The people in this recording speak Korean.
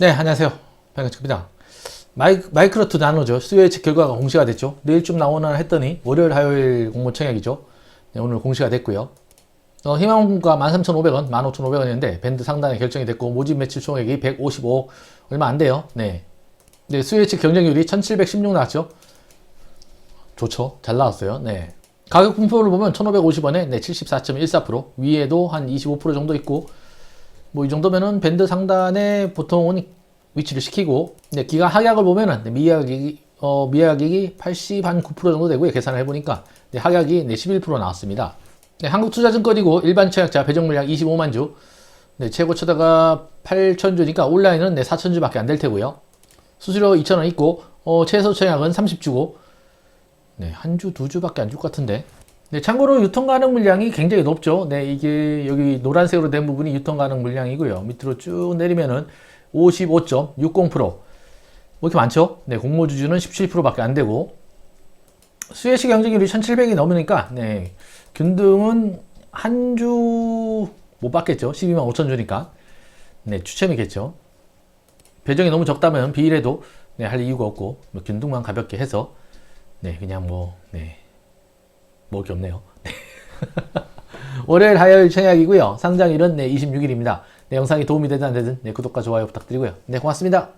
네, 안녕하세요. 반갑습니다. 마이, 마이크로트 나노죠. 수요 예측 결과가 공시가 됐죠. 내일쯤 나오나 했더니 월요일, 화요일 공모 청약이죠. 네, 오늘 공시가 됐고요. 어, 희망공가 13,500원, 15,500원이었는데 밴드 상단에 결정이 됐고 모집 매출 총액이 155 얼마 안 돼요. 네. 네, 수요 예측 경쟁률이 1716 나왔죠. 좋죠. 잘 나왔어요. 네. 가격 분포를 보면 1,550원에 네, 74.14% 위에도 한 25% 정도 있고 뭐 이 정도면은 밴드 상단에 보통은 위치를 시키고 네, 기가 하약을 보면은 네, 미하객이 어, 미하객이 80한9% 정도 되고요. 계산을 해보니까 네, 하약이 네, 11% 나왔습니다. 네, 한국투자증권이고 일반 청약자 배정 물량 25만 주. 네, 최고 쳐다가 8천 주니까 온라인은 네, 4천 주밖에 안 될 테고요. 수수료 2천 원 있고 어, 최소 청약은 30주고 네, 한 주, 두 주밖에 안 줄 것 같은데. 네, 참고로 유통 가능 물량이 굉장히 높죠. 네, 이게 여기 노란색으로 된 부분이 유통 가능 물량이고요. 밑으로 쭉 내리면은 55.60%. 뭐 이렇게 많죠? 네, 공모주주는 17%밖에 안 되고 수혜시 경쟁률이 1,700이 넘으니까 네, 균등은 한 주 못 받겠죠. 12만 5천 주니까. 네, 추첨이겠죠. 배정이 너무 적다면 비일해도 네, 할 이유가 없고 뭐 균등만 가볍게 해서 네, 그냥 뭐 네. 먹을 게 없네요. 월요일, 화요일 청약이고요. 상장일은 네, 26일입니다. 네, 영상이 도움이 되든 안 되든 네, 구독과 좋아요 부탁드리고요. 네, 고맙습니다.